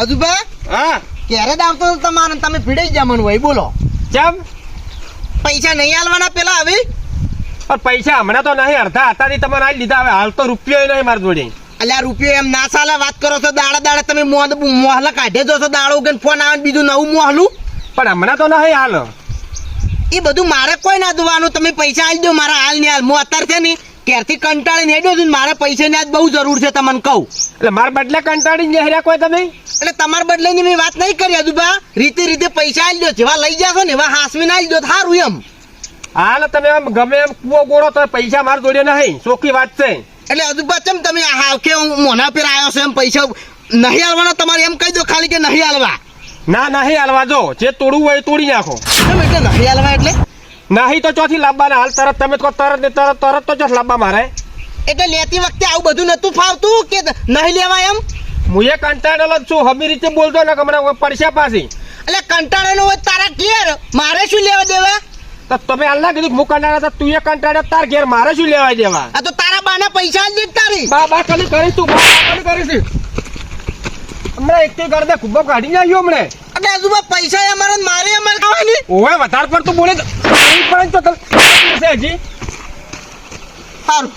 હજુભા હા? ક્યારે જ આવતો હતો તમારે? તમે ભીડાઈ જા મને ભાઈ બોલો. ચમ? પૈસા નહીં હાલવાના પેલા આવી પણ પૈસા હમણાં તો નહીં અડધા હતાથી તમારે આ લીધા હવે. હાલ તો રૂપિયો નહીં મારી જોડે. અલ્યા રૂપિયો એમ ના ચાલે વાત કરો છો દાડા દાડા તમે મોહ મોહલા કાઢે જો છો દાડો ઉગે ફોન આવે બીજું નવું મોહલું? પણ હમણાં તો નહીં હાલ. એ બધું મારે કોઈ ના દોવાનું. તમે પૈસા આલી દો મારા હાલ ને હાલ. હું અત્યારે છે ને ક્યારથી કંટાળીને હેડ્યો છું મારે પૈસાની આજ બહુ જરૂર છે તમને કહું. એટલે મારા બદલે કંટાળીને હેર્યા કોઈ તમે? એટલે તમારા બદલે મેં વાત નહીં કરી હજુભા રીતે રીતે પૈસા આવી દો જેવા લઈ જશો ને એવા હાસવીને આવી દો સારું એમ. હાલ તમે એમ ગમે એમ કુવો ગોળો તો પૈસા મારા જોડે નહીં ચોખ્ખી વાત છે. એટલે હજુભા ચમ તમે હા કે મોના પર આવ્યો છો એમ પૈસા નહીં આલવાના? તમારે એમ કહી દો ખાલી કે નહીં આલવા. ના નહીં હાલવા જો જે તોડવું હોય તોડી નાખો. એટલે નહીં આલવા એટલે? નહીં તો ચોથી લાવવાના હાલ તરત તમે કહો તરત ને તરત તરત તો ચોથ લાંબા મારે. એટલે લેતી વખતે આવું બધું નતું ફાવતું કે નહીં લેવાય એમ? હું એ કંટાળેલો જ છું હમી રીતે બોલતો ને હમણાં પડશે પાછી. એટલે કંટાળેલો હોય તારા ઘેર મારે શું લેવા દેવા? તો તમે હાલ ના કીધું હું કંટાળ્યો તું એ કંટાળ્યો તાર ઘેર મારે શું લેવા દેવા? આ તો તારા બાના પૈસા જ તારી. બા બા કલી કરીશ તું બા કલી કરીશ. હમણાં એક કર દે ખૂબ કાઢી આવ્યો હમણે. એટલે હજુ પૈસા અમારે મારે અમારે ખાવાની. ઓવે વધારે પર તું બોલે પણ તો છે હજી. સારું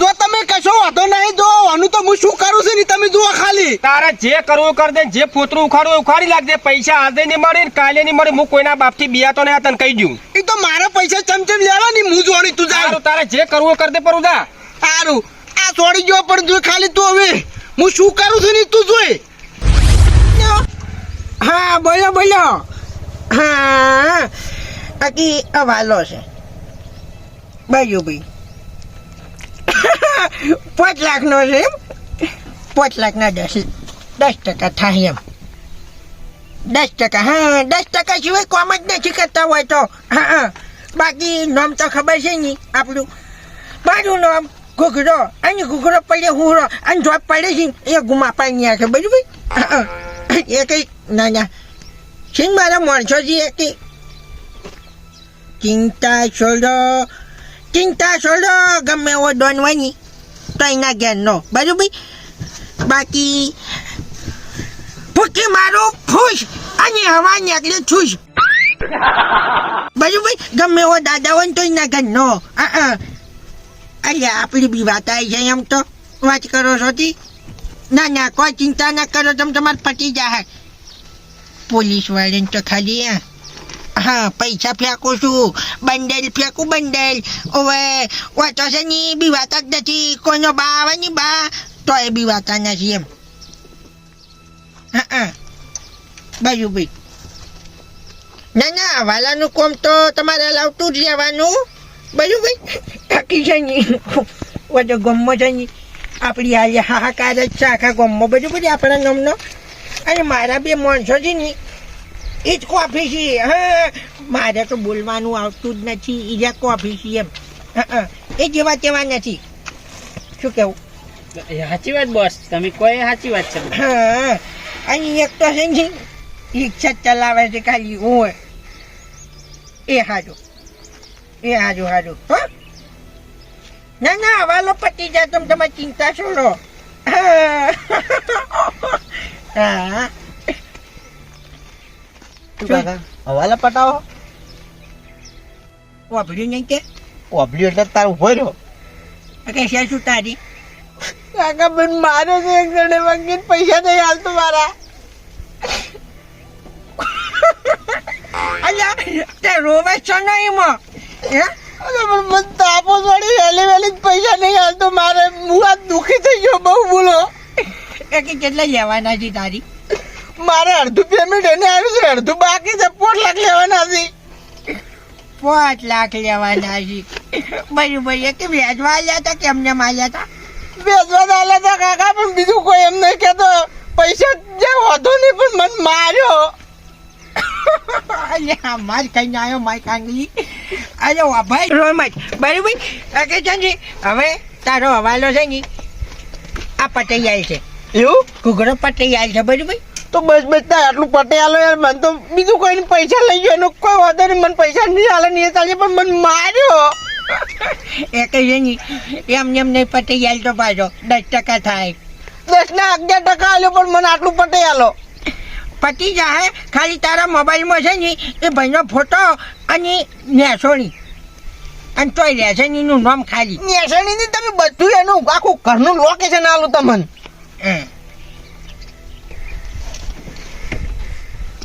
જો તમે કશો વાંધો નહીં જો આનું તો હું શું કરું છું ને તમે જુઓ ખાલી. તારે જે કરવું કર દે જે પોતરું ઉખાડવું ઉખાડી લાગજે પૈસા આજે નહીં મળે ને કાલે નહીં મળે હું કોઈના બાપથી બિયાતો નહીં તને કહી દઉં. એ તો મારા પૈસા ચમચમ લેવા ની હું જોડી તું જા. તારું તારે જે કરવું કર દે પર સારું આ છોડી ગયો પણ જો ખાલી તું હવે. હું શું કરું છું ને તું જોઈ. હા, બોલો બોલો. હા, બાકી અવાલો છે. બાજુ ભાઈ. પાંચ લાખનો છે એમ? પાંચ લાખના દસ દસ ટકા થાય એમ. દસ ટકા, હા, દસ ટકા સિવાય કોમ જ નથી કરતા હોય તો. હા હા. બાકી નામ તો ખબર છે નહીં આપણું. મારું નામ ઘૂઘરો. અને ઘૂઘરો પડે હુંરો અને જોબ પડે છે એ ગુમા પાણી છે. બરાબર હા. એ કઈ, ના ના. સિંહ મારા માણસો છે એ છોડો, ચિંતા છોડો, ગમે એવો દોનવાની તો એના જ્ઞાન બરાબર? બાકી ફૂકી મારું ખુશ અને હવા નીકળે ખુશ બરાબર? ગમે એવો દાદા હોય તો એના જ્ઞાન નો. હા હા આપણી બી વાત આવી છે એમ તો. વાત કરો છો તી? ના ના, કોઈ ચિંતા ના કરો, તમે તમારે પતી જાય પોલીસ વાળાને તો ખાલી હા, પૈસા ફેંકું છું, બંડલ ફેંકું, બંડેલ. ઓવે વાતો છે ની બી વાત જ નથી. કોઈનો બા આવે ની બા, તો એ બી વાત નથી એમ. હા હા. બાજુ ભાઈ. ના ના, વાલાનું કોમ તો તમારે લાવતું જ રહેવાનું. બાજુ ભાઈ. થાકી છે નહીં વધુ ગમો છે ની. આપણી હાલે હાહાકાર જ છે આખા ગામમાં. બધું બધું આપણા ગામનો. અને મારા બે માણસો છે ને એ જ કોફી છે. હા મારે તો બોલવાનું આવતું જ નથી. એ જ કોફી છે એમ. એ જેવા તેવા નથી. શું કેવું? સાચી વાત બોસ તમે કોઈ સાચી વાત છે. હા અને એક તો છે ને રિક્ષા ચલાવે છે ખાલી હું એ હાજો. એ હાજો હાજો. હા? ના ના હવાલો પતી જાય તમે તમારી ચિંતા શું કાકા? હવાલા પટાવો. વાપર્યું નહીં કે? ઓબલ્યું એટલે તારું ઊભો રહ્યો. કે છે શું તારી? કાકા બેન મારે છે એક જણે વાગીને પૈસા નહીં હાલતું મારા. અલ્યા તે રોવે છો નહીં મો હે? મને તાપો છોડી વહેલી વહેલી પૈસા નહીં હાલતું મારે હું આ દુઃખી થઈ ગયો બહુ બોલો. એ કે કેટલા લેવાના છે તારી? મારે અડધું પેમેન્ટ એને આવ્યું છે અડધું બાકી છે. પાંચ લાખ લેવાના પાંચ લાખ લેવાના છે. બરોબર એ કે વ્યાજવા આવ્યા હતા કે એમને માલ્યા હતા? બેસવા દાલા હતા કાકા પણ બીજું કોઈ એમ નહીં કહેતો. પૈસા જે વધુ નહીં પણ મને માર્યો. અલ્યા માર કઈ આવ્યો માય કાંગલી અરે ભાઈ રોમત બરોબર એ કે છે હવે તારો હવાલો છે ને આ પટાઈ જાય છે. એવું? ઘૂઘરો પટાઈ જાય છે બરાબર તો બસ બસ તાર આટલું પટે યાર મને તો બીજું કોઈ પૈસા લઈ ગયો એનો કોઈ વાંધો નહીં મને પૈસા નહીં હાલે નહીં ચાલે પણ મને માર્યો. એ કે છે ને એમ એમ નહીં પટાઈ જાય તો પાછો દસ ટકા થાય. દસ ના અગિયાર ટકા આલ્યો પણ મને આટલું પટે આલો પતી જાહે. ખાલી તારા મોબાઈલમાં છે ને એ ભાઈનો ફોટો અને નેસોણી અને તોય રેસણીનું નામ ખાલી. નેસણીની તમે બધું એનું આખું ઘરનું લોકેશન આલું તમને.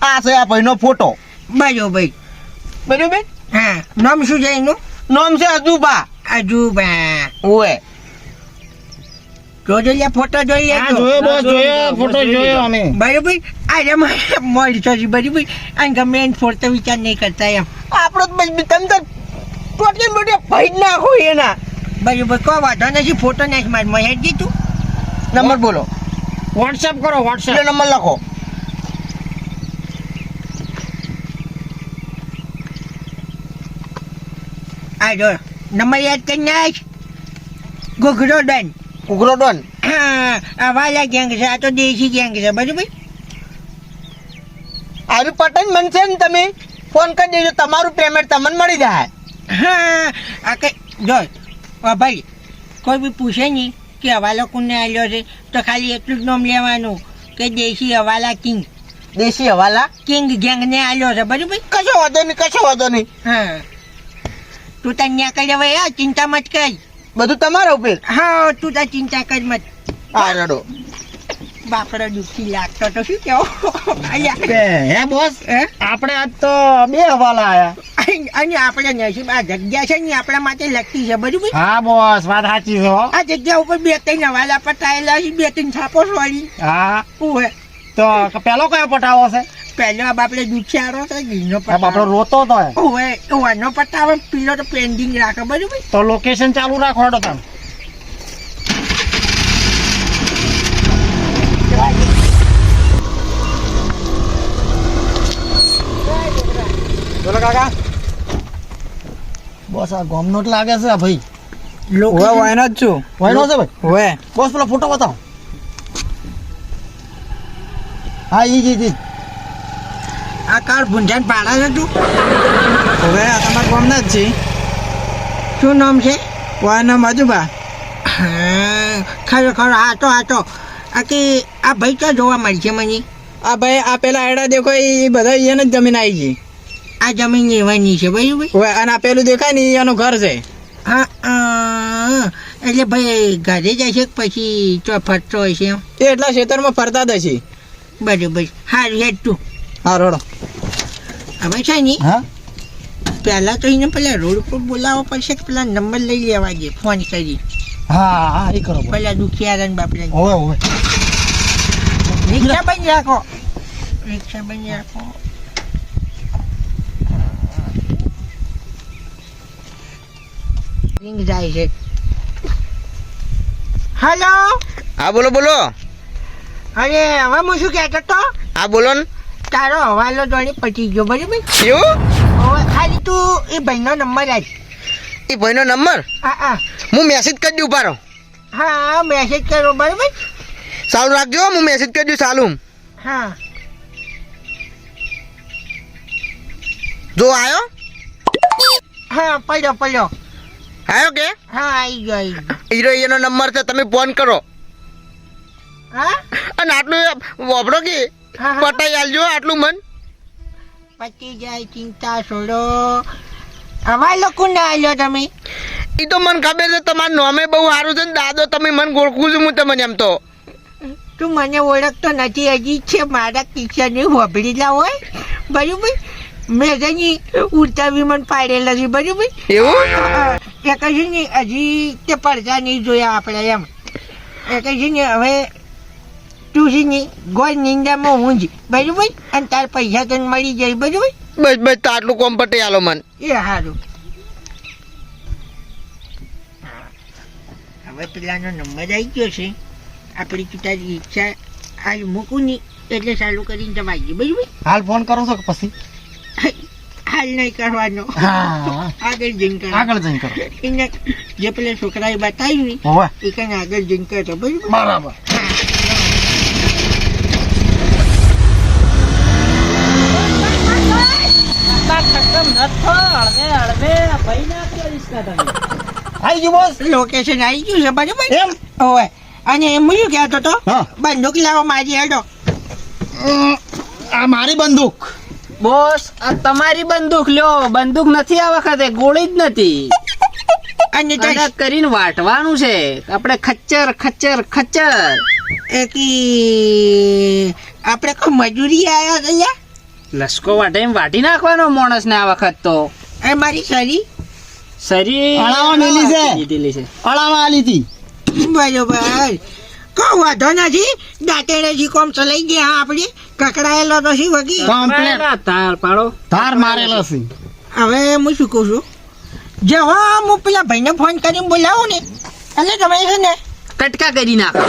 આ છે આ ભાઈનો ફોટો. બરોબર બરોબર? હા. નામ શું છે એનું? નામ છે અજુબા. અજુબા. ઓએ જોજો લે ફોટો જોઈ હા, લેજો જોયો બોસ, જોયો, ફોટો જોયો અમે. બરોબર? આજે મારે મળશો છે બરોબર? અને ગમે એને ફોટો વિચાર નહીં કરતા એમ. આપણો તો બસ તમે તો ટોટલ મોટે ભાઈ જ નાખો એના. બરોબર કોઈ વાંધો નથી ફોટો નાખ માર. મેં હેડ દીધું નંબર બોલો. વોટ્સએપ કરો વોટ્સએપ નંબર લખો. આ જો નંબર યાદ કરી નાખ. ઘૂઘરો ડન. ઉઘરો ડોન. હા આ વાલા ગેંગ છે? આ તો દેશી ગેંગ છે? બરોબર આવી પટેલ મનશે ને તમે? ફોન કરી દેજો તમારું પેમેન્ટ તમને મળી જાય. હા આ કઈ જો ભાઈ કોઈ બી પૂછે નહીં કે હવાલો કોને આવ્યો છે તો ખાલી એટલું જ નામ લેવાનું કે દેશી હવાલા કિંગ. દેશી હવાલા કિંગ ગેંગને આવ્યો છે બરોબર કશો વાંધો નહીં કશો વાંધો નહીં હા. તું તાર ન્યા કરી હવે ચિંતા મત કર. બધું તમારા ઉપર? હા તું તાર ચિંતા કર મત. આ રડો. બાપડો દુખી લાગતો તો શું કેવો? હે બોસ? આપણે આજ તો બે હવાલા આયા. અને આપણે નસીબ આ જગ્યા છે ને આપણા માટે લખી છે બધું હા બોસ વાત સાચી છે હો. આ જગ્યા ઉપર બે ત્રણ હવાલા પટાયેલા છે બે ત્રણ છાપો સોરી હા? ઓહે તો પેલો કયો પટાવો છે? પહેલો બાપડે દુખિયારો છે ઘીનો બાપડો રોતો તો હે. ઓહે ઓવાનો પટાવો પીલો તો પેન્ડિંગ રાખે બરોબર? તો લોકેશન ચાલુ રાખો તો તમે. બોલો કાકા. બોસ આ ગોમનો જ લાગે છે ભાઈ. લોકો વાયનો જ છું. વાયનો છે ભાઈ? હવે બોસ પેલો ફોટો બતાવો. હા એ જી આ કાર ભૂંજાન પાડા છે તું? હવે આ તમારા ગામના જ છે. શું નામ છે? વાયનો મજુબા હા ખરેખર આ તો આ તો. આ કે આ ભાઈ ક્યાં જોવા મળશે મને? આ ભાઈ આ પેલા આયડા દેખો એ બધા એને જ જમીન આવી છે. આ જમીન લેવાની છે ભાઈ અને આ પેલું દેખાય ને એનું ઘર છે. હા એટલે ભાઈ ઘરે જાય છે પછી ફરતો હોય છે એટલા ખેતરમાં ફરતા જ છે બરાબર. હારું હેડ તું. હા રડો હવે છે ને હા? પહેલા તો એને પેલા રોડ ઉપર બોલાવવા પડશે કે પેલા નંબર લઈ લેવા દે ફોન કરી. હા હા એ કરો. પેલા દુખિયારા ને બાપરે હોવે હોવે. રિક્ષા બંધ રાખો. રિક્ષા બંધ રાખો. રિંગ જાય છે. હેલો? હા બોલો બોલો. અરે હવે હું શું કહેતો તો હા બોલો ને. તારો હવાલો જોડે પટી ગયો બરાબર? એવું હવે ખાલી તું એ ભાઈનો નંબર આજ. એ ભાઈનો નંબર? હા હા. હું મેસેજ કરી દઉં પારો હા મેસેજ કરો બરાબર? સારું રાખજો હું મેસેજ કરી દઉં સાલું હા. જો આવ્યો હા પડ્યો પડ્યો. આવ્યો કે? હા આવી ગયો આવી ગયો. હીરો એનો નંબર છે તમે ફોન કરો. હા? અને આટલું વોપડો કે? પટાઈ આલજો આટલું મન. પતી જાય ચિંતા છોડો. અમાર લોકો ના આલ્યો તમે? એ તો મને ખબર છે તમારું નામે બહુ સારું છે ને દાદો તમે મને ઓળખું છું હું તમને એમ તો. તું મને ઓળખતો નથી હજી છે મારા કિસ્સાને હોભળેલા હોય. બરાબર? મેં જઈ ઉડતા વિમાન પાડેલા છે બરાબર? એવું? એ કહીશું ને હજી તે પડદા નહીં જોયા આપણે એમ. એ કહીશું ને હવે તું ગોળ નિંદામાં ઊંઝ બરાબર? અને તાર પૈસા તને મળી જાય બરાબર? બસ બસ તો આટલું કોમ પટી આલો મન. એ સારું હવે પેલાનો નંબર આવી ગયો છે. આપણી તું તારી ઈચ્છા હાલ મૂકું નહીં એટલે ચાલુ કરીને જવાઈ ગઈ બરાબર? હાલ ફોન કરો છો કે પછી? હાલ નહીં કરવાનો. આગળ જઈને કરો. આગળ જઈને કરો. એને જે પેલા છોકરાએ બતાવ્યું એ કઈ આગળ જઈને કરો બરાબર? બરાબર. આઈ ગયું બોસ. લોકેશન આવી ગયું છે બરાબર એમ? હોય અને એમ શું કહેતો તો બંદૂક લાવો મારી હેડો. આ મારી બંદૂક. બોસ આ તમારી બંદૂક લ્યો બંદૂક નથી આ વખતે ગોળી જ નથી. અને કરીને વાટવાનું છે. આપણે ખચ્ચર ખચ્ચર ખચ્ચર. એકી આપણે કોઈ મજૂરી આયા છે લસકો વાટીને વાટી નાખવાનો માણસ ને આ વખત તો. એ મારી સરી શરીર અળાવા મેલી છે. દીધેલી છે. અળામાં આલી હતી. બરોબર. કો વાંધો નથી. દાંતેડેથી કોમ ચલાઈ ગયા આપણે. કકડાયેલો તો શું વગી? કમ્પ્લેટ તાર પાડો. ધાર મારેલો છે. હવે હું શું કહું છું? જે હો હું પેલા ભાઈને ફોન કરીને બોલાવું ને એટલે તમે છે ને કટકા કરી નાખો.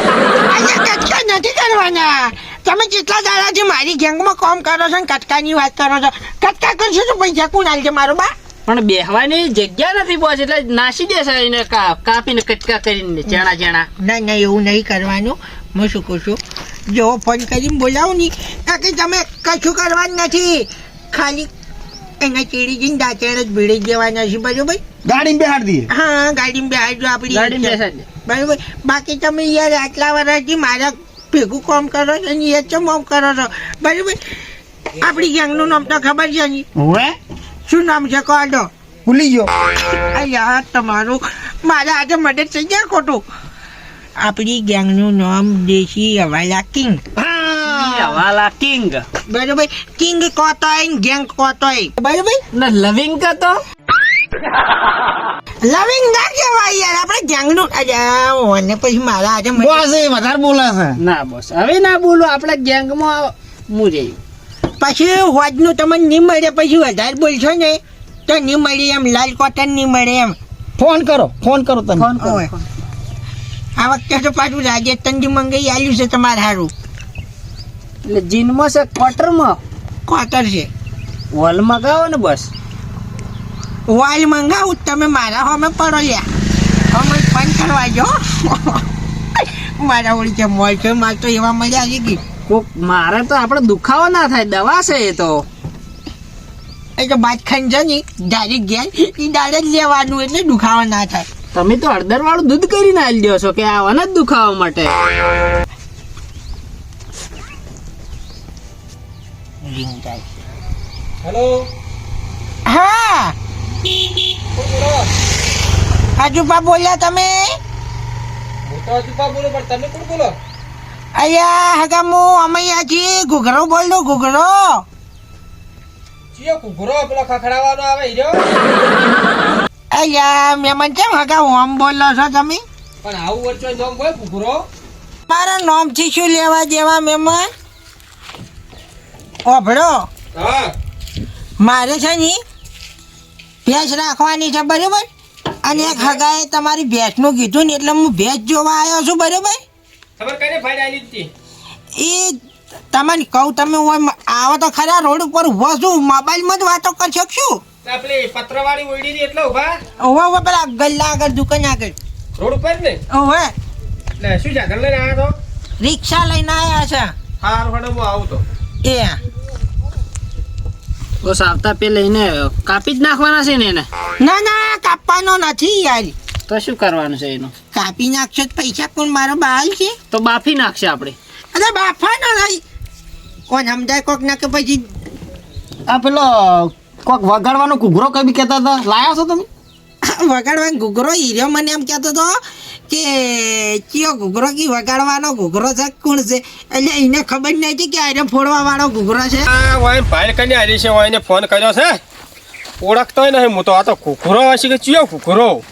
અહીંયા કટકા નથી કરવાના. તમે જેટલા દાડાથી મારી ગેંગમાં કામ કરો છો ને કટકાની વાત કરો છો. કટકા કરશો તો પૈસા કોણ આલશે મારો બા પણ બેહવાની જગ્યા નથી બોસ એટલે નાસી દેશે એને કાપીને કટકા કરીને ચણા ચણા ના ના એવું નહીં કરવાનું. હું શું કહું છું? જો ફોન કરીને બોલાવું નહીં તો તમે કશું કરવાનું નથી. ખાલી એને ચીડી જઈને દાંતેડ જ ભીડી જ દેવાના છે બરોબર? ગાડી બેહાડ દઈએ. હા ગાડીમાં બેહાડજો આપણી ગાડી બેસાડજે. બરોબર? બાકી તમે યાર આટલા વર્ષથી મારા ભેગું કામ કરો છો ને એ ચમ કરો છો? બરોબર? આપણી ગેંગનું નામ તો ખબર છે ને. શું નામ છે કહો દો ભૂલી ગયો. અલ્યા તમારું મારા આજે મદદ થઈ ગયા ખોટું. આપણી ગેંગનું નામ દેશી હવાલા કિંગ. વાલા કિંગ. બરોબર કિંગ કોતો ગેંગ કોતો બરોબર? ને લવિંગ કતો લવિંગ ના કહેવાય યાર આપણે ગેંગનું અજા મને પછી મારા આજે બોસ એ વધારે બોલે છે. ના બોસ હવે ના બોલો આપણે ગેંગમાં હું જઈ પછી હોજનું તમને નહીં મળે પછી વધારે બોલશો ને તો નહીં મળે એમ લાલ કોટન નહીં મળે એમ. ફોન કરો ફોન કરો તમે. ફોન કરો. આ વખતે તો પાછું રાજસ્થાનથી મંગાઈ આવ્યું છે તમારે સારું એટલે જીનમાં છે ક્વાર્ટરમાં? કોતર છે. વોલ મંગાવો ને બસ. વોલ મંગાવું તમે મારા હોમે પડો લ્યા. અમે ફોન કરવા જો. મારા ઓળી છે મોલ છે માર તો એવા મજા આવી ગઈ. કોક મારે તો આપણે દુખાવો ના થાય દવા છે એ તો. એ તો બાદ ખંડ છે ને ડાયરેક્ટ ઘેર એ ડાયરેક્ટ લેવાનું એટલે દુખાવો ના થાય. તમે તો હળદર વાળું દૂધ કરીને આવી દો છો કે આવાના જ દુખાવા માટે? હેલો? હા. આજુબા બોલ્યા તમે? હું તો હજુ બોલો પણ તમે કોણ બોલો? અયા હગામો અમૈયાજી ઘૂઘરો બોલનો ઘૂઘરો. ચિયો ઘૂઘરો પેલો ખખડાવવાનો આવે હીરો? અયા મેમન કેમ હગા હું આમ બોલો છો તમે? પણ આવું વર્ષો નોમ હોય ઘૂઘરો? મારા નોમથી શું લેવા દેવા મેમન ઓભળો. હા. મારે છે ની ભેંસ રાખવાની છે બરાબર? અને એક હગાએ તમારી ભેંસનું કીધું ને એટલે હું ભેંસ જોવા આવ્યો છું બરાબર? ખબર કઈ ફાયદા આવી હતી એ તમને કહું તમે આવો તો ખરા રોડ ઉપર ઊભો છું મોબાઈલમાં જ વાતો કરી શકશું? આપણે પત્રવાળી ઓયડી ની એટલે ઊભા ઓવે ઓવે પેલા ગલ્લા આગળ દુકાન આગળ. રોડ ઉપર ને? ઓવે એટલે શું છે લઈને આવ્યા તો? રિક્ષા લઈને આવ્યા છે. હાર હડો હું આવું તો. એ. બસ આવતા પેલા લઈને કાપી જ નાખવાના છે ને એને? ના ના કાપવાનો નથી યાર. તો શું કરવાનું છે એનું? કાપી નાખશો તો પૈસા કોણ મારો બાલ છે? તો બાફી નાખશે આપણે. અરે બાફાનો નહીં. કોણ સમજાય કોક ના કે પછી આ પેલો કોક વગાડવાનો ઘૂઘરો કઈ કહેતા હતા? લાયા છો તમે? વગાડવાનો ઘૂઘરો હીરો મને એમ કહેતો હતો કે કયો ઘૂઘરો કી વગાડવાનો ઘૂઘરો છે? કોણ છે? એટલે એને ખબર નહીં હતી કે આને ફોડવા વાળો ઘૂઘરો છે. આ વાય ભાઈ કને હરી છે વાયને ફોન કર્યો છે. ઓળખતોય નહીં હું તો. આ તો ઘૂઘરો હશે કે ચિયો કુકરો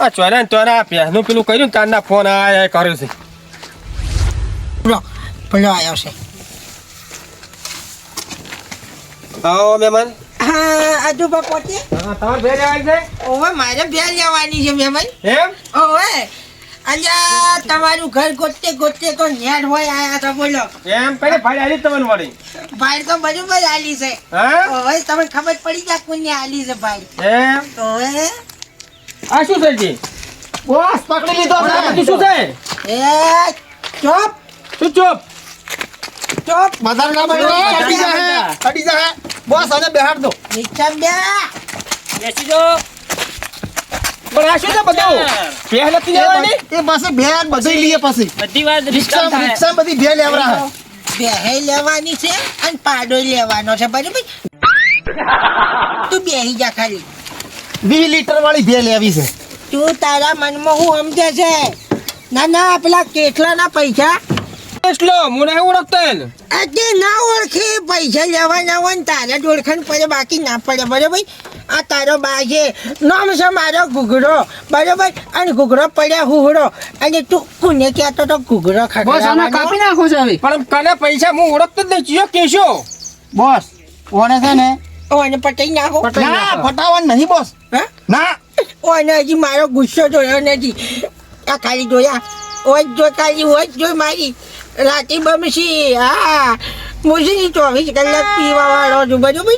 આ ચોરા ચોરા પહેનું પેલું કર્યું તારના ફોન આ કર્યો છે. પેલો પેલો આવ્યો છે. આવો મહેમાન. પોતે? હા તમારે ભેર આવી છે ઓવે મારે ભેળ લેવાની છે મહેમાન. એમ? ઓવે અલ્યા તમારું ઘર ગોતે ગોતે તો નેટ હોય આયા તો બોલો. એમ કઈને ભાઈ આલી તમને મળી ભાઈ તો બરોબર આલી છે. હા? ઓવે તમને ખબર પડી જાય કોને આલી છે ભાઈ. એમ? ઓવે આ શું છે? જી બોસ પકડી લીધો આ શું છે એ ચોપ. શું ચોપ? ચોપ. વધારે ના બોલો અડી જાય અડી જાય બોસ આને બેહાડ દો. નીચા બે. બેસી જો પણ આ શું છે બધું? પહે નથી લેવાની? એ પાસે બેન બધું લઈએ પછી. બધી વાત રિક્ષા રિક્ષા બધી બે લેવરા હે. લેવાની છે અને પાડો લેવાનો છે બરાબર? તું બેહી જા ખાલી. વીસ લીટર વાળી ભે લેવી છે. તું તારા મનમાં હું સમજે છે? ના ના પેલા કેટલાના પૈસા? કેટલો હું નહીં ઓળખતો. આજે ના ઓળખે પૈસા લેવાના હોય ને તારે જ ઓળખાણ પડે બાકી ના પડે બરાબર? આ તારો બા છે. નામ છે મારો ઘૂઘરો બરાબર? અને ઘૂઘરો પડ્યા હુહડો. અને તું કોને કહેતો તો ઘૂઘરો ખાતો કાપી નાખું છે હવે પણ કને પૈસા હું ઓળખતો જ નહીં. કેશો? બોસ છે ને ઓને પટાઈ નાખો. ના ફટાવાનું નહીં બોસ. હે? ના. ઓને હજી મારો ગુસ્સો જોયો નથી. આ ખાલી જોયા. ઓજ જો ખાલી ઓજ જોઈ મારી. રાતે બમશી. હા. મુસી ચોવીસ કલાક પીવા વાળો છું બરાબર?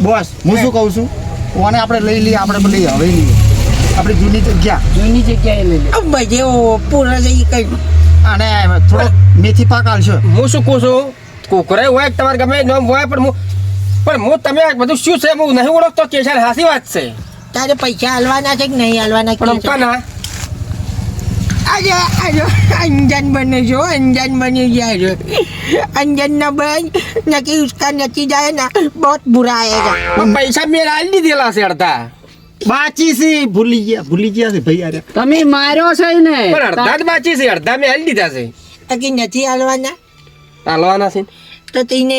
બોસ હું શું કહું છું? ઓને આપણે લઈ લઈએ આપણે લઈ હવે લઈએ. આપણે જૂની જગ્યા. જૂની જગ્યાએ લઈ લે. આ બધે પૂરા જઈ કઈ. અને થોડો મેથી પાક આલશો. હું શું કહું છું? કોકરે હોય તમારે ગમે નામ હોય પણ હું પણ હું તમે બધું શું છે? હું નહીં ઓળખતો કે છે હાસી વાત છે. તારે પૈસા હાલવાના છે કે નહીં હાલવાના પણ છે? કના આજે આજે અંજન બને છો અંજન બની જાય છે. અંજન ના બન નકી ઉસકા નકી જાય ના બહુ બુરા આયેગા પૈસા મેં આલી દીધેલા છે અડધા. બાચી છે ભૂલી ગયા ભૂલી ગયા છે ભાઈ અરે તમે માર્યો છે ને? પણ અડધા જ બાચી છે અડધા મેં હાલ દીધા છે. નકી નથી હાલવાના? હાલવાના છે. તો તેને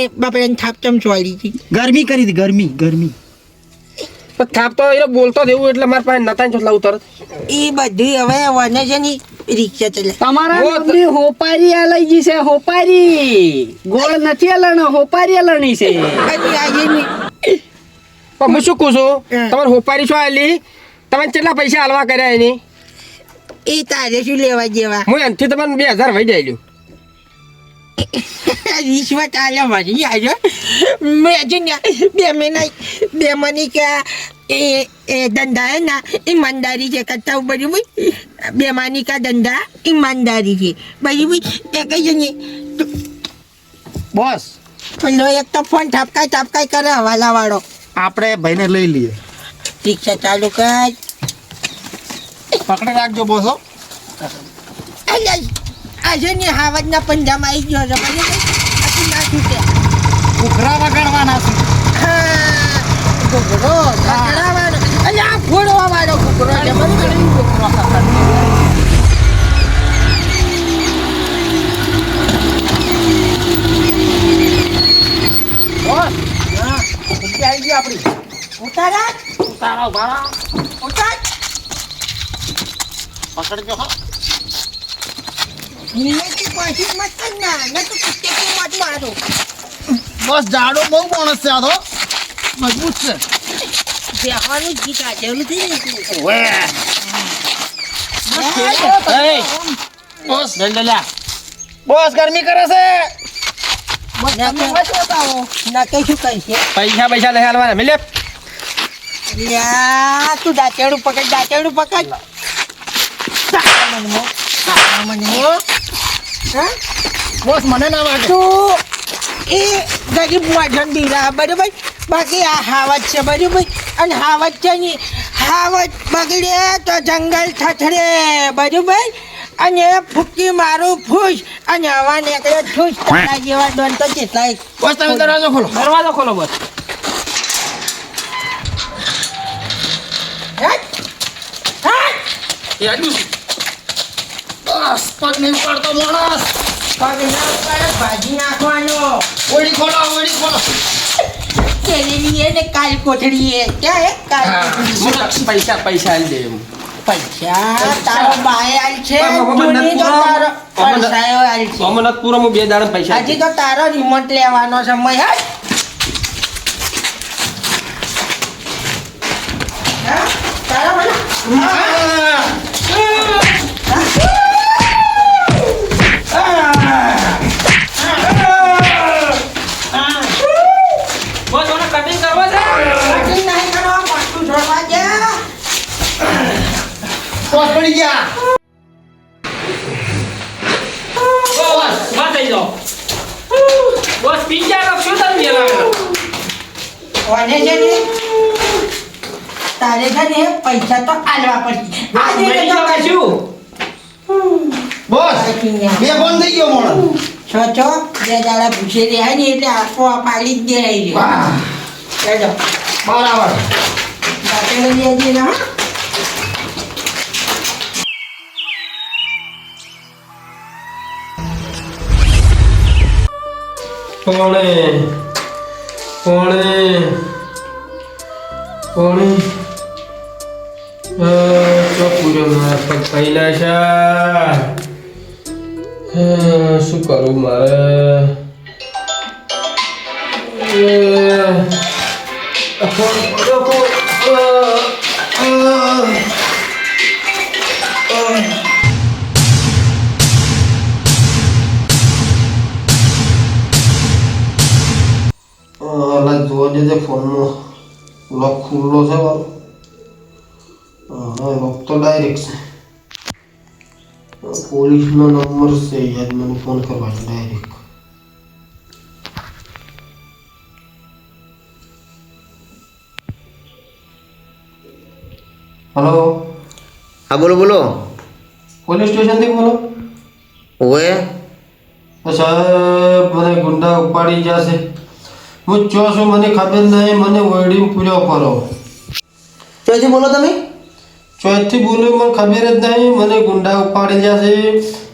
થાપ ચમ ચોળી હતી. ગરમી કરી હતી ગરમી ગરમી. પણ થાપ તો એ બોલતો જ એવું એટલે મારા પાસે નતા ચોટલા ઉતર. એ બધી હવે વને છે ની રિક્ષા ચલે તમારા બોસ. હોપારી આલાઈ ગઈ છે હોપારી. ગોળ નથી અલણ હોપારી અલણી છે. પણ હું શું કહું છું? તમારે હોપારી શું આલી? તમે કેટલા પૈસા હાલવા કર્યા એની? એ તારે શું લેવા જેવા? હું એનથી તમને બે હજાર વહી જાયલું રિશ્વત આલે મારી આજે મેં છે ને બે મહિના બે મને કે એ એ ધંધા હે ના ઈમાનદારી છે કરતા બરાબર બે માની કા ધંધા ઈમાનદારી છે બરાબર એ છે ને બોસ પેલો એક તો ફોન ઠપકાય ઠપકાય કરે હવાલા વાળો આપણે ભાઈને લઈ લઈએ ઠીક છે ચાલુ કર પકડી રાખજો બોસ હો. અલ્યા આજે ને હાવજના પંજામાં આવી ગયો છે. બરાબર આથી ના છૂટે. ઘૂઘરા વગાડવાના છે. ઘૂઘરો ખખડાવાનો અલ્યા આ ફોડવા વાળો ઘૂઘરો છે. બરાબર ઉતારા. ઉતાર. પકડજો હો. નિયતિ પછી મત કર ના ન તો કુત્તે કી મત મારો બોસ જાડો બહુ માણસ છે આ તો. મજબૂત છે. બેહવાનું જ ગીત આજેલું થઈ ગયું બોસ બોસ. ગરમી કરે છે. ના કઈ શું કહીશે પૈસા પૈસા લઈ હાલવાના મિલે તું દાંતેડું પકડ દાંતેડું પકડ. મનમાં. હા? બોસ મને ના વાગે. તું એ ગરીબ માધન દીરા બરાબર? બાકી આ હાવત છે બરાબર? અને હાવત છે ને હાવત બગડે તો જંગલ થથડે બરાબર? અને ફૂકી મારું ફૂસ અને હવા નીકળે ફૂસ. તારા જેવા દોન તો કેટલાય બસ તમે દરવાજો ખોલો. દરવાજો ખોલો બસ. હટ! હટ! બસ પગ નહીં પડતો માણસ. પગ ના ઉપાડે, ભાજી નાખવાનો. ઓડી ખોલો ઓડી ખોલો. કેલેલી ને કાલ કોથળી ક્યાં હે. કાલ કોથળી? પૈસા પૈસા આલી દે એમ. પૈસા? તારો બાય આલ છે. તો તારો પરસાયો આલ છે. અમરનાથ પૂરો હું બે દાડા પૈસા હજી તો તારો રિમોટ લેવાનો સમય હે? હા? મને? પડી ગયા બોસ પિઝા નો શું તમે મેલાવેલો કોને છે ને? તારે છે ને પૈસા તો આલવા પડશે. આજે તો કશું. બે ફોન થઈ ગયો મોણસ છ છ બે દાડા પૂછે રહ્યા ને એટલે આપો આ પાડી જ દે છે ચાલો. બરાબર. બાટલો લેજે ને હા. પોણે પોણે પોણે. તો પૂરો મારા પગ પહેલા છે શું કરું મારે અ, ફોન કરો, ફોન. અ, અ. અલા જોવા જજે ફોનમાં લોક ખુલ્લો છે વાળો હા લોક તો ડાયરેક્ટ છે પોલીસનો નંબર છે યાદ મને ફોન કરવા છે ડાયરેક્ટ હલો હા બોલો બોલો. પોલીસ સ્ટેશનથી બોલો. ઓએ સાહેબ મને ગુંડા ઉપાડી જશે. હું ચો છું મને ખબર નહીં મને વરડી પૂરો કરો. ચોથી બોલો તમે? ચોથી બોલે મને ખબર જ નહીં મને ગુંડા ઉપાડી જશે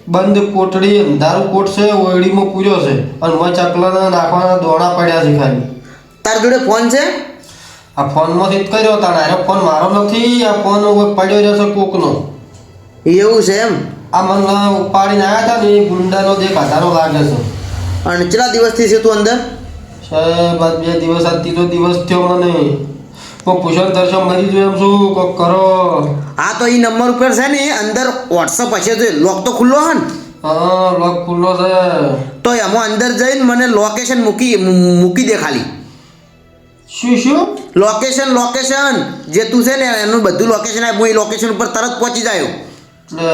બંધ કોટડી અંધારું કોટ છે ઓયડીમાં પૂર્યો છે. અને મેં ચકલાના નાખવાના દોણા પડ્યા છે ખાલી. તાર જોડે ફોન છે? આ ફોનમાંથી જ કર્યો તાણે. અરે ફોન મારો નથી. આ ફોન પડ્યો રહેશે કોકનો. એવું છે એમ? આ મને ઉપાડીને આવ્યા હતા ને એ ગુંડાનો જે આધારો લાગે છે. અને કેટલા દિવસથી છે તું અંદર? સાહેબ બે દિવસ આ ત્રીજો દિવસ થયો મને. હું કુશલ દર્શન મરી ગયો એમ શું કોક કરો. આ તો એ નંબર ઉપર છે ને અંદર વોટ્સઅપ હશે તો લોક તો ખુલ્લો હે ને હા લોક ખુલ્લો છે. તો એમાં અંદર જઈને મને લોકેશન મૂકી મૂકી દે ખાલી. શું શું? લોકેશન લોકેશન જે તું છે ને એનું બધું લોકેશન આપ હું એ લોકેશન ઉપર તરત પહોંચી જાય. એટલે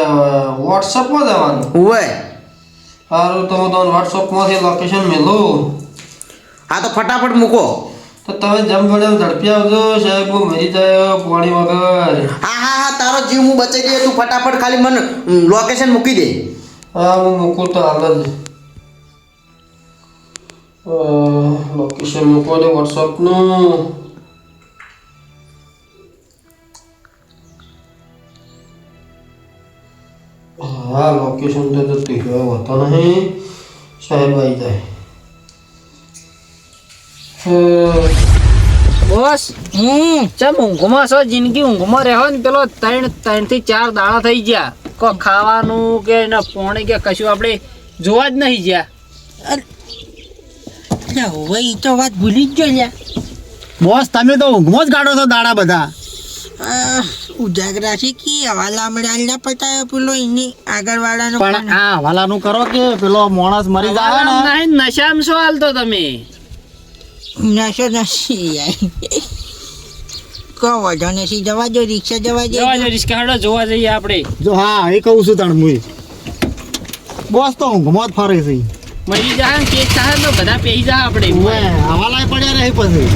વોટ્સઅપમાં જવાનું? હોય સારું તો હું તમને વોટ્સઅપમાંથી લોકેશન મેલું. હા તો ફટાફટ મૂકો. તમે જમ પડે એમ ઝડપી આવજો સાહેબ હું મરી જાય પાણી વગર. હા હા હા તારો જીવ હું બચાઈ દઈએ તું ફટાફટ ખાલી મને લોકેશન મૂકી દે. હા હું મૂકું તો હાલ જ. લોકેશન મૂકો દે વોટ્સઅપનું. હા લોકેશન તો જતું હોતો નહીં. સાહેબ આવી જાય. બોસ હું ચમ ઊંઘમાં છો? જિંદગી ઊંઘમાં રહો ને પેલો ત્રણ ત્રણથી ચાર દાડા થઈ ગયા. કો ખાવાનું કે ના પોણી કે કશું આપણે જોવા જ નહીં ગયા. હવે એ તો વાત ભૂલી જ ગયો બોસ તમે તો ઊંઘમાં જ ગાડો છો દાડા બધા. આહ, ઉજાગરા છે કે હવાલા મળ્યા ના પતાયો પેલો એની આગળવાળાનો પણ ફોન. આ હવાલાનું કરો કે પેલો માણસ મરી જાય ને? નશામાં શું હાલતો તમે. નશો નથી કહો વાંધો નથી જવા દો રિક્ષા જવા દે. જવા જઈએ રિક્ષા હાડો જોવા જઈએ આપણે. જો હા એ કહું છું તણ મુઈ. બોસ તો હું જ ફરે છે. મરી જા ને કેક થાય તો બધા પેઈ જા આપણે. હવાલાય પડ્યા રહે પછી.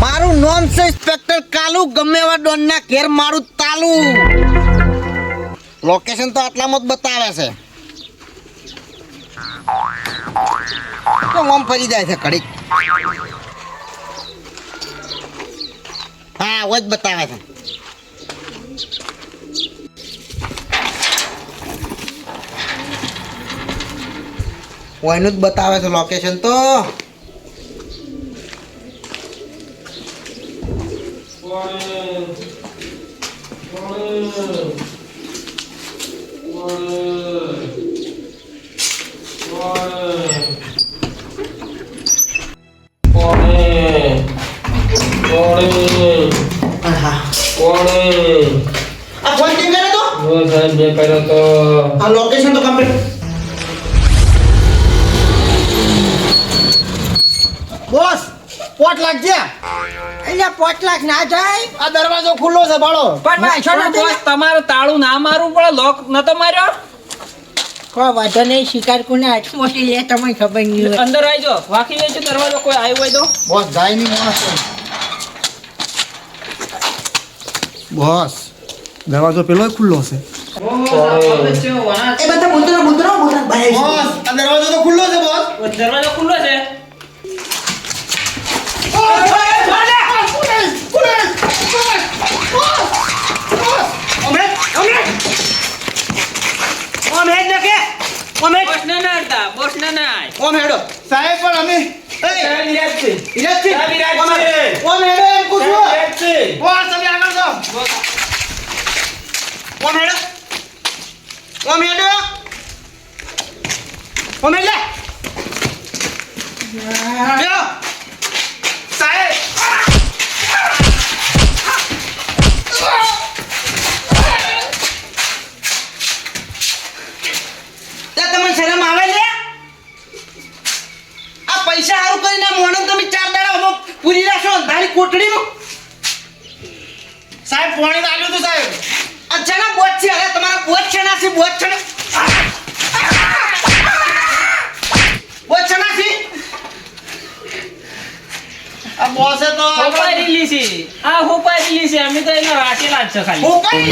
મારું નોન છે ઇન્સ્પેક્ટર કાલુ ગમે એવા ડોનના ઘેર મારું તાલુ. લોકેશન તો આટલામાં જ બતાવે છે. તો આમ ફરી જાય છે ઘડીક? હા જ બતાવે છે. ઓયનું જ બતાવે છે લોકેશન તો. આ ફોન કેમ કર્યો તો. આ લોકેશન તો કમ્પ્લીટ બોસ પોટ લાખ ના જાય. આ દરવાજો ખુલ્લો છે બાળો. પણ નથી બોસ તમારે તાળું ના મારવું પડે લોક નતો માર્યો? કોઈ વાંધો નહીં શિકાર કોને હાથમાં લે તમને ખબર નહીં હોય અંદર આવી જાઓ વાકી લેજો દરવાજો કોઈ આવ્યો હોય તો બોસ ગાય નહીં માણસ બોસ દરવાજો પેલો ખુલ્લો છે એ બધા બોસ આ દરવાજો તો ખુલ્લો છે બોસ દરવાજો ખુલ્લો છે ઓમ હેડ ને કે? ઓમ હેડ. બોસ ને ના અડતા બોસ ના નાય ઓમ હેડો. સાહેબ પણ અમે. ઓમ હેડ. અંધારી કોટડીમાં સાહેબ પાણી લાગ્યું હતું સાહેબ. આ ના બોજ છે અરે તમારા બોજ છે નાસી છે બોજ છે ને? છે ના આ બોસે તો હોપારી લીસી આ હોપારી લીસી અમે તો એના રાટેલા જ છે ખાલી. હું કઈ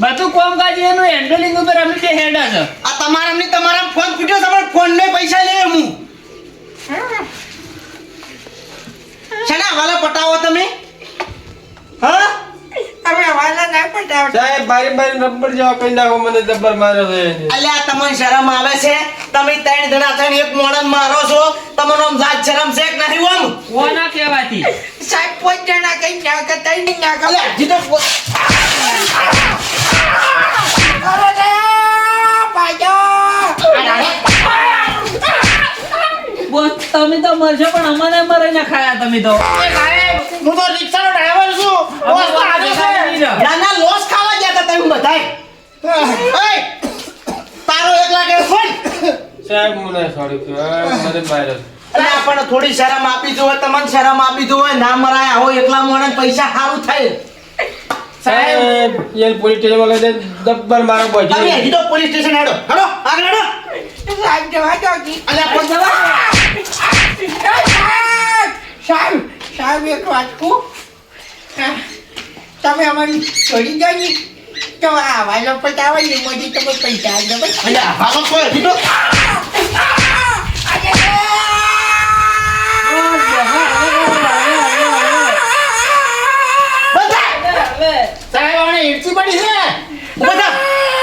બધું કોમકાજ એનું હેન્ડલિંગ ઉપર અમે બે હેડા છે. આ તમારા અમને તમારા ફોન ફૂટ્યો તમારા ફોન ને પૈસા લે હું શેના વાલા પટાવો તમે હા અમે વાલા ના પટાવતા સાહેબ મારી મારી નંબર જેવા કઈ નાખો મને જબ્બર માર્યો છે. અલ્યા તમને શરમ આવે છે? તમે ત્રણ જણા થઈને એક મોડન મારો છો. તમને આમ જાત શરમ છે કે નહીં ઓમ? ઓ ના કહેવાતી સાહેબ પાંચ જણા કઈ ના તઈ નહીં ના અલ્યા જીતો અરે રે, ભાઈઓ! તમે તો મરશો પણ અમને મરે ના ખાયા તમે તો. એ હું તો રિક્ષાનો ડ્રાઈવર છું. બોસ તો આજે ના ના લોસ ખાવા તમે બધાય. એય, તારો એકલા કે ફોન. સાહેબ મને સોરી મને માર્યો અરે આપણને થોડી શરમ આપી દો તમને શરમ આપી દો હોય ના મરાય આવો એકલા મોણે પૈસા સારું થાય. સાહેબ યેલ પોલીસ સ્ટેશન લઈ દે દબ્બર મારો તમે બજી હજી તો પોલીસ સ્ટેશન હેડો. હેડો આગળ હેડો. સાહેબ જવા દો જી. અલે પણ જવા સાહેબ સાહેબ સાહેબ એક વાત કહું. તમે અમારી છોડી ને. તો આ વાલો પટાવે ને એમાંથી તમે પૈસા આવી બસ. અલ્યા ભાગો કોઈ હજી તો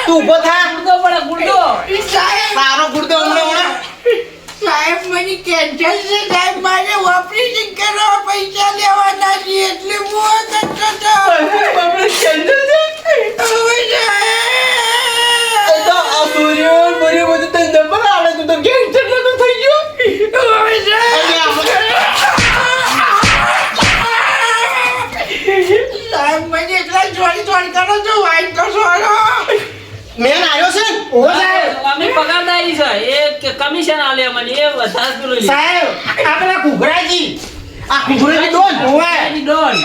ઊભો થા. ગુડદો પડે ગુડદો. સારો તારો ગુડદો હમણાં હમણાં સાહેબ મને કેન્સર છે સાહેબ મારે ઓપરેશન કરવા પૈસા લેવાના છે એટલે હું આ કરતો હતો. આપણે કેન્સર છે મને આવ્યો છે અમે પગારદારી છે. એ કમિશન આલે મને એ વધારે પેલું સાહેબ આ પેલા ઘૂઘરાજી આ કુકડી ડોન. એની ડોન.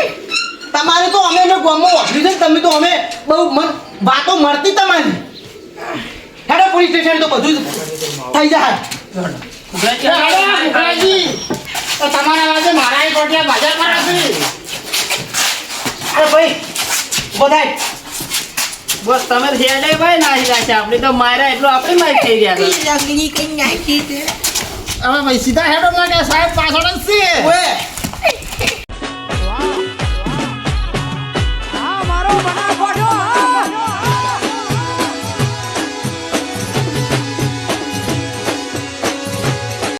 તમારે તો અમે ને ગમો વાપર્યું છે તમે તો અમે બહુ મન વાતો મળતી તમારી. હેડો પોલીસ સ્ટેશન તો બધું થઈ જાય. ઘૂઘરાજી તો તમારા વાગે મારા કોટિયા બજાર પર હશે અરે ભાઈ બધાય. બસ તમે હેડે ભાઈ નાખી નાખ્યા આપણે તો માર્યા એટલું આપણે માર થઈ ગયા લંગડી કઈ નાખી છે? હવે ભાઈ સીધા હેડો લાગે સાહેબ પાછળ જ છે.